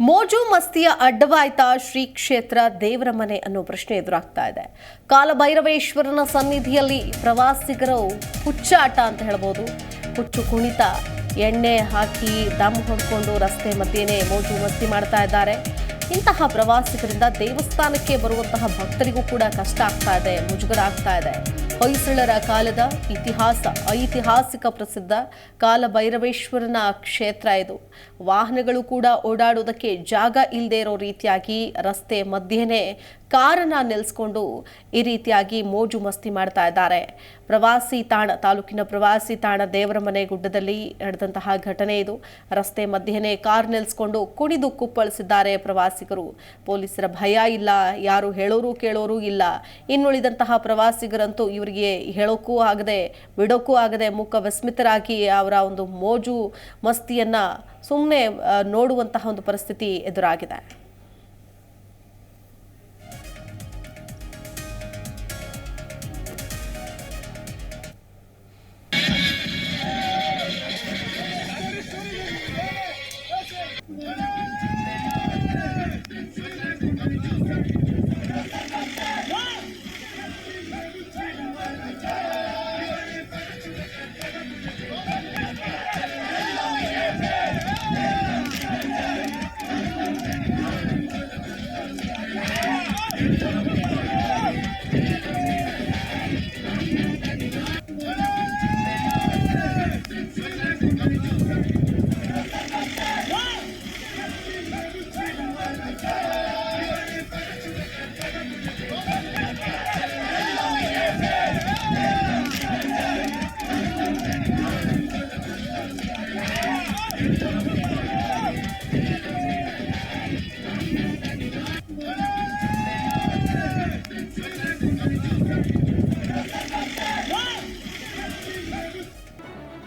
ಮೋಜು ಮಸ್ತಿಯ ಅಡ್ಡವಾಯ್ತಾ ಶ್ರೀ ಕ್ಷೇತ್ರ ದೇವರ ಮನೆ ಅನ್ನೋ ಪ್ರಶ್ನೆ ಎದುರಾಗ್ತಾ ಇದೆ. ಕಾಲಭೈರವೇಶ್ವರನ ಸನ್ನಿಧಿಯಲ್ಲಿ ಪ್ರವಾಸಿಗರು ಹುಚ್ಚಾಟ ಅಂತ ಹೇಳ್ಬೋದು. ಹುಚ್ಚು ಕುಣಿತ, ಎಣ್ಣೆ ಹಾಕಿ ದಮ್ ಹೊಡ್ಕೊಂಡು ರಸ್ತೆ ಮಧ್ಯೆನೇ ಮೋಜು ಮಸ್ತಿ ಮಾಡ್ತಾ ಇದ್ದಾರೆ. ಇಂತಹ ಪ್ರವಾಸಿಗರಿಂದ ದೇವಸ್ಥಾನಕ್ಕೆ ಬರುವಂತಹ ಭಕ್ತರಿಗೂ ಕೂಡ ಕಷ್ಟ ಆಗ್ತಾ ಇದೆ, ಮುಜುಗರ ಆಗ್ತಾ ಇದೆ. ಹೊಯ್ಸಳರ ಕಾಲದ ಇತಿಹಾಸ, ಐತಿಹಾಸಿಕ ಪ್ರಸಿದ್ಧ ಕಾಲಭೈರವೇಶ್ವರನ ಕ್ಷೇತ್ರ ಇದು. ವಾಹನಗಳು ಕೂಡ ಓಡಾಡೋದಕ್ಕೆ ಜಾಗ ಇಲ್ಲದೆ ಇರೋ ರೀತಿಯಾಗಿ ರಸ್ತೆ ಮಧ್ಯೆನೇ ಕಾರನ್ನ ನಿಲ್ಲಿಸ್ಕೊಂಡು ಈ ರೀತಿಯಾಗಿ ಮೋಜು ಮಸ್ತಿ ಮಾಡ್ತಾ ಇದ್ದಾರೆ. ಪ್ರವಾಸಿ ತಾಣ, ತಾಲೂಕಿನ ಪ್ರವಾಸಿ ತಾಣ ದೇವರ ಮನೆ ಗುಡ್ಡದಲ್ಲಿ ನಡೆದಂತಹ ಘಟನೆ ಇದು. ರಸ್ತೆ ಮಧ್ಯೆನೇ ಕಾರ್ ನಿಲ್ಲಿಸ್ಕೊಂಡು ಕುಣಿದು ಕುಪ್ಪಳಿಸಿದ್ದಾರೆ ಪ್ರವಾಸಿಗರು. ಪೊಲೀಸರ ಭಯ ಇಲ್ಲ, ಯಾರು ಹೇಳೋರು ಕೇಳೋರು ಇಲ್ಲ. ಇನ್ನುಳಿದಂತಹ ಪ್ರವಾಸಿಗರಂತೂ ಇವರಿಗೆ ಹೇಳೋಕ್ಕೂ ಆಗದೆ, ಬಿಡೋಕ್ಕೂ ಆಗದೆ ಮುಖ ವಿಸ್ಮಿತರಾಗಿ ಅವರ ಒಂದು ಮೋಜು ಮಸ್ತಿಯನ್ನು ಸುಮ್ಮನೆ ನೋಡುವಂತಹ ಒಂದು ಪರಿಸ್ಥಿತಿ ಎದುರಾಗಿದೆ.